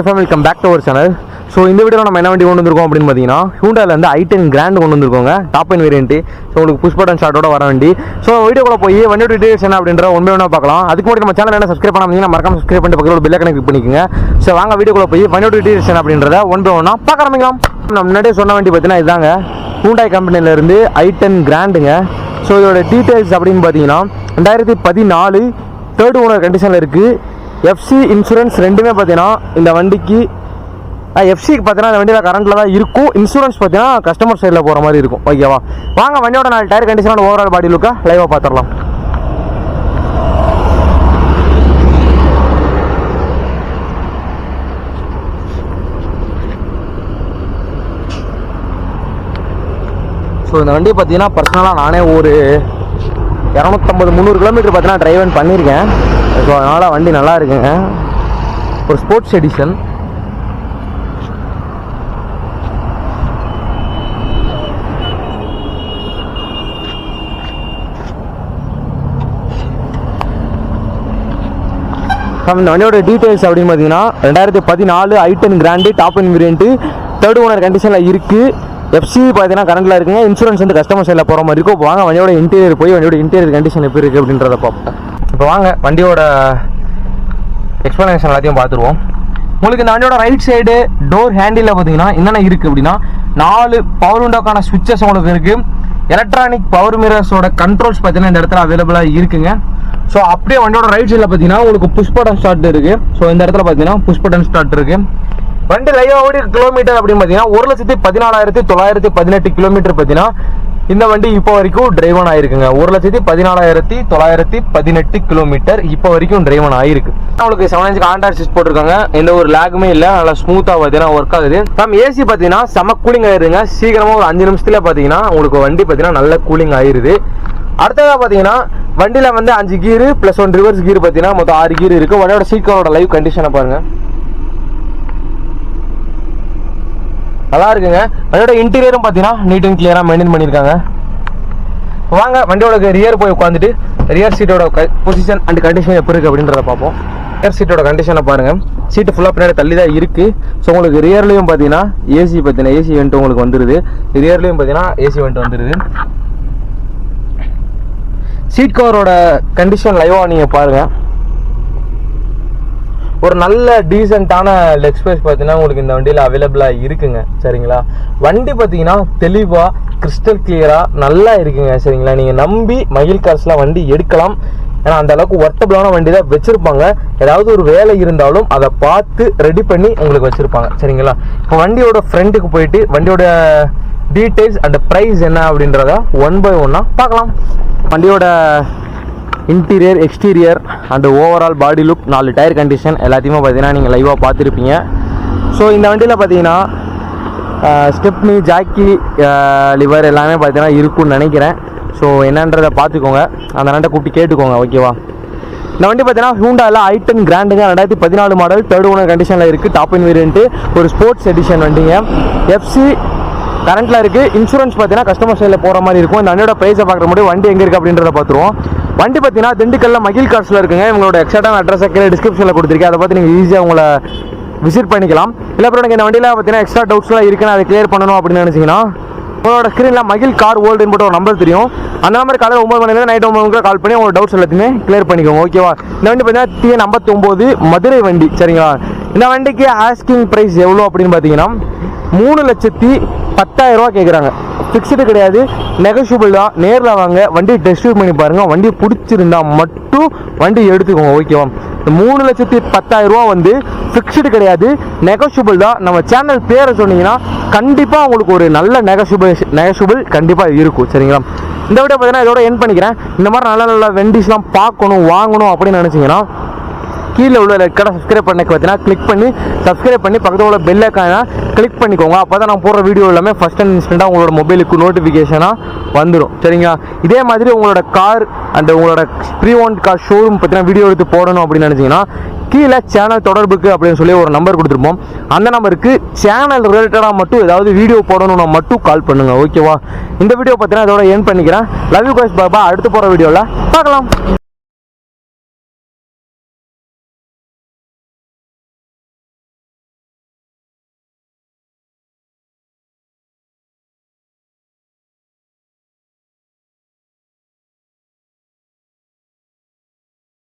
FM welcome back to our channel so இந்த video நம்ம என்ன வண்டி கொண்டு வந்திருக்கோம் அப்படின்னு பார்த்தீங்கன்னா ஹூண்டாவில் வந்து ஐ டென் கிராண்ட் கொண்டு வந்திருக்கோங்க. டாப் அண்ட் வேரியன்ட்டு ஸோ உங்களுக்கு புஷ் பட்டன் ஷார்ட்டோட வர வண்டி. ஸோ வீடியோக்குள்ள போய் வண்டியோட டீடைல்ஸ் என்ன அப்படின்ற ஒன் பை ஒன்றா பார்க்கலாம். அதுக்கு முன்னாடி நம்ம சேனல் என்ன சப்ஸ்கிரைப் பண்ணாமீங்கன்னா மறக்காம சப்ஸ்கிரைப் பண்ணிட்டு பக்கத்தில் பில்லை கனெக்ட் பண்ணிக்கோங்க. ஸோ வாங்க வீடியோக்குள்ள போய் வண்டியோட டீடைல்ஸ் என்ன அப்படின்றத ஒன் பை ஒன்றா பார்க்க ஆரம்பிக்கலாம். நம்ம முன்னாடியே சொன்ன வண்டி பார்த்தீங்கன்னா இதாங்க ஹூண்டாய் கம்பெனிலேருந்து ஐ டென் கிராண்டுங்க ஸோ இதோட டீட்டெயில்ஸ் அப்படின்னு பார்த்தீங்கன்னா ரெண்டாயிரத்தி பதினாலு தேர்ட் ஓனர் கண்டிஷனில் இருக்குது எஃப்சி இன்சூரன்ஸ் ரெண்டுமே பார்த்தீங்கன்னா இந்த வண்டிக்கு எஃப்சிக்கு பார்த்தீங்கன்னா இந்த வண்டியில் கரண்ட்டில் தான் இருக்கும். இன்சூரன்ஸ் பார்த்தீங்கன்னா கஸ்டமர் சைடில் போகிற மாதிரி இருக்கும். ஓகேவா வாங்க வண்டியோட நாலு டயர் கண்டிஷனோட ஓவரால் பாடி லுக்கை லைவாக பார்த்துடலாம் ஸோ இந்த வண்டி பார்த்தீங்கன்னா பர்சனலாக நானே ஒரு இரநூத்தம்பது முந்நூறு கிலோமீட்டர் பார்த்தீங்கன்னா டிரைவன் பண்ணியிருக்கேன் ஸோ அதனால் வண்டி நல்லா இருக்குங்க. ஒரு ஸ்போர்ட்ஸ் எடிஷன் நம்ம இந்த வண்டியோட டீட்டெயில்ஸ் அப்படின்னு பார்த்தீங்கன்னா ரெண்டாயிரத்தி பதினாலு I ten grand top and variant third owner கண்டிஷனில் இருக்குது எஃப்சி பார்த்தீங்கன்னா கரண்ட்டில் இருக்குங்க. இன்சூரன்ஸ் வந்து கஸ்டமர் சைடில் போகிற மாதிரி இருக்கும். வாங்க வண்டியோட இன்டீரியர் போய் வண்டியோட இன்டீரியர் கண்டிஷன் எப்படி இருக்குது அப்படின்றத பார்ப்போம். இப்போ வாங்க வண்டியோட எக்ஸ்ப்ளனேஷன் எல்லாத்தையும் பார்த்துருவோம். உங்களுக்கு இந்த வண்டியோட ரைட் சைடு டோர் ஹேண்டில் பார்த்தீங்கன்னா என்னென்ன இருக்குது அப்படின்னா நாலு பவர் விண்டோக்கான சுவிச்சஸ் உங்களுக்கு இருக்குது எலக்ட்ரானிக் பவர் மிரர்ஸோட கண்ட்ரோல்ஸ் பார்த்தீங்கன்னா இந்த இடத்துல அவைலபிளாக இருக்குங்க. ஸோ அப்படியே வண்டியோட ரைட் சைடில் பார்த்தீங்கன்னா உங்களுக்கு புஷ் பட்டன் ஸ்டார்ட் இருக்குது ஸோ இந்த இடத்துல பார்த்தீங்கன்னா புஷ் பட்டன் ஸ்டார்ட் இருக்குது வண்டி லைவ் ஓடி கிலோமீட்டர் அப்படின்னு பார்த்தீங்கன்னா ஒரு லட்சத்தி பதினாலாயிரத்தி தொள்ளாயிரத்தி பதினெட்டு கிலோமீட்டர் பார்த்தீங்கன்னா இந்த வண்டி இப்போ வரைக்கும் டிரைவன் ஆயிருக்குங்க. ஒரு லட்சத்தி பதினாலாயிரத்தி தொள்ளாயிரத்தி பதினெட்டு கிலோமீட்டர் இப்போ வரைக்கும் டிரைவன் ஆயிருக்கு. உங்களுக்கு செவன் இன்ச் கான்டாக்ட் சிஸ்ட் போட்டிருக்காங்க. எந்த ஒரு லேக்குமே இல்லை. நல்லா ஸ்மூத்தாக பார்த்தீங்கன்னா ஒர்க் ஆகுது. நம்ம ஏசி பார்த்தீங்கன்னா செம கூலிங் ஆயிருங்க சீக்கிரமாக ஒரு அஞ்சு நிமிஷத்தில் பார்த்தீங்கன்னா உங்களுக்கு வண்டி பார்த்தீங்கன்னா நல்ல கூலிங் ஆயிருது. அடுத்ததாக பார்த்தீங்கன்னா வண்டியில் வந்து அஞ்சு gear plus one reverse gear பார்த்தீங்கன்னா மொத்தம் ஆறு கீர் இருக்குது வண்டியோட சீட் கவரோட லைவ் கண்டிஷனை பாருங்கள் நல்லா இருக்குங்க. வண்டியோட இன்டீரியரும் பார்த்தீங்கன்னா நீட் அண்ட் கிளியராக மெயின்டைன் பண்ணியிருக்காங்க வாங்க வண்டியோட ரியர் போய் உட்காந்துட்டு ரியர் சீட்டோட பொசிஷன் அண்ட் கண்டிஷன் எப்படி இருக்குது அப்படின்றத பார்ப்போம். ரியர் சீட்டோட கண்டிஷனை பாருங்கள் சீட்டு ஃபுல்லாக பின்னாடி தள்ளி தான் இருக்குது ஸோ உங்களுக்கு ரியர்லேயும் பார்த்தீங்கன்னா ஏசி பார்த்தீங்கன்னா ஏசி வெண்ட்டு உங்களுக்கு வந்துருது. ரியர்லையும் பார்த்தீங்கன்னா ஏசி வெண்ட் வந்துருது. சீட் கவரோட கண்டிஷன் லைவாக நீங்கள் பாருங்கள் ஒரு நல்ல டீசெண்டான லெக் ஸ்பேஸ் பார்த்தீங்கன்னா உங்களுக்கு இந்த வண்டியில் அவைலபிளாக இருக்குங்க. சரிங்களா? வண்டி பார்த்தீங்கன்னா தெளிவாக கிறிஸ்டல் கிளியராக நல்லா இருக்குங்க. சரிங்களா? நீங்கள் நம்பி மயில் காசுல வண்டி எடுக்கலாம். ஏன்னா அந்த அளவுக்கு ஒர்த்தபிளான வண்டி தான் வச்சிருப்பாங்க. ஏதாவது ஒரு வேலை இருந்தாலும் அதை பார்த்து ரெடி பண்ணி உங்களுக்கு வச்சிருப்பாங்க. சரிங்களா? இப்போ வண்டியோட ஃப்ரெண்டுக்கு போயிட்டு வண்டியோட டீட்டெயில்ஸ் அண்ட் ப்ரைஸ் என்ன அப்படின்றத ஒன் பை ஒன்னாக பார்க்கலாம். வண்டியோட interior exterior and overall body look நாலு டயர் கண்டிஷன் எல்லாத்தையுமே பார்த்தீங்கன்னா நீங்கள் லைவாக பார்த்துருப்பீங்க. ஸோ இந்த வண்டியில் பார்த்தீங்கன்னா ஸ்டெப்னி ஜாக்கி லிவர் எல்லாமே பார்த்தீங்கன்னா இருக்கும்னு நினைக்கிறேன். ஸோ என்னன்றதை பார்த்துக்கோங்க. அந்த நண்டை கூப்பிட்டு கேட்டுக்கோங்க ஓகேவா இந்த வண்டி பார்த்தீங்கன்னா ஹூண்டாவில் ஐ டென் கிராண்டுங்க ரெண்டாயிரத்தி பதினாலு மாடல் தேர்ட் ஓனர் கண்டிஷனில் இருக்குது டாப் இன் வேரியன்ட்டு ஒரு ஸ்போர்ட்ஸ் எடிஷன் வண்டிங்க. எஃப்சி கரண்ட்டில் இருக்குது இன்சூரன்ஸ் பார்த்தீங்கன்னா கஸ்டமர் சைடில் போகிற மாதிரி இருக்கும். இந்த வண்டியோட ப்ரைஸை பார்க்குற முடியும் வண்டி எங்கே இருக்குது அப்படின்றத பார்த்துருவோம். வண்டி பார்த்தீங்கன்னா திண்டுக்கல்ல மகிழ் கார்ஸில் இருக்குங்க. இவங்களோட எக்ஸாக்டான அட்ரஸை கீழே டிஸ்கிரிப்ஷனில் கொடுத்துருக்கேன். அதை பார்த்து நீங்கள் ஈஸியாக உங்களை விசிட் பண்ணிக்கலாம். இல்லை அப்புறம் எனக்கு இந்த வண்டியில் பார்த்தீங்கன்னா எக்ஸ்ட்ரா டவுட்ஸ்லாம் இருக்குன்னு அதை கிளியர் பண்ணணும் அப்படின்னு நினச்சிங்கன்னா உங்களோட ஸ்க்ரீனில் மகிழ் கார் ஓல்டுன்னு போட்டு ஒரு நம்பர் தெரியும். அந்த நம்பர் காலையில் ஒம்பது மணிலேருந்து நைட் ஒம்பது மணிக்கு கால் பண்ணி உங்களோட டவுட்ஸ் எல்லாத்தையுமே கிளியர் பண்ணிக்கோங்க ஓகேவா இந்த வண்டி பார்த்தீங்கன்னா டிஎன் ஐம்பத்தொம்போது மதுரை வண்டி சரிங்களா? இந்த வண்டிக்கு ஆஸ்கிங் ப்ரைஸ் எவ்வளோ அப்படின்னு பார்த்தீங்கன்னா மூணு லட்சத்தி பத்தாயிரம் ரூபா கேட்குறாங்க ஃபிக்ஸ்டு கிடையாது. நெகஷியபிள் தான். நேரில் வாங்க. வண்டி டெஸ்ட் பண்ணி பாருங்கள் வண்டி பிடிச்சிருந்தா மட்டும் வண்டி எடுத்துக்கோங்க ஓகேவா இந்த மூணு லட்சத்தி பத்தாயிரம் ரூபா வந்து ஃபிக்ஸ்டு கிடையாது. நெகஷியபிள் தான். நம்ம சேனல் பேரை சொன்னீங்கன்னா கண்டிப்பாக உங்களுக்கு ஒரு நல்ல நெகஷியபிள் நெகஷியபிள் கண்டிப்பாக இருக்கும். சரிங்களா? இந்த விட பார்த்தீங்கன்னா இதோட என் பண்ணிக்கிறேன். இந்த மாதிரி நல்ல நல்ல வெண்டிஸ்லாம் பார்க்கணும் வாங்கணும் அப்படின்னு நினச்சிங்கன்னா கீழே உள்ள ரெட் கடை சப்ஸ்கிரைப் பண்ணக்கு பார்த்தீங்கன்னா கிளிக் பண்ணி சப்ஸ்கிரைப் பண்ணி பக்கத்தில் உள்ள பெல் ஐக்கானா கிளிக் பண்ணிக்கோங்க. அப்போ தான் நான் போடுற வீடியோ எல்லாமே ஃபஸ்ட் அண்ட் இன்ஸ்டண்ட்டாக உங்களோட மொபைலுக்கு நோட்டிஃபிகேஷனாக வந்துடும் சரிங்களா? இதே மாதிரி உங்களோட கார் அந்த உங்களோட ப்ரீ ஓன் கார் ஷோரூம் பற்றின வீடியோ எடுத்து போடணும் அப்படின்னு நினச்சிங்கன்னா கீழே சேனல் தொடர்புக்கு அப்படின்னு சொல்லி ஒரு நம்பர் கொடுத்துருப்போம். அந்த நம்பருக்கு சேனல் ரிலேட்டடாக மட்டும் ஏதாவது வீடியோ போடணும்னா மட்டும் கால் பண்ணுங்கள் ஓகேவா இந்த வீடியோ பார்த்தீங்கன்னா இதோட என் பண்ணிக்கிறேன். லவ் யூ கோஸ் பாபா அடுத்து போகிற வீடியோவில் பார்க்கலாம்.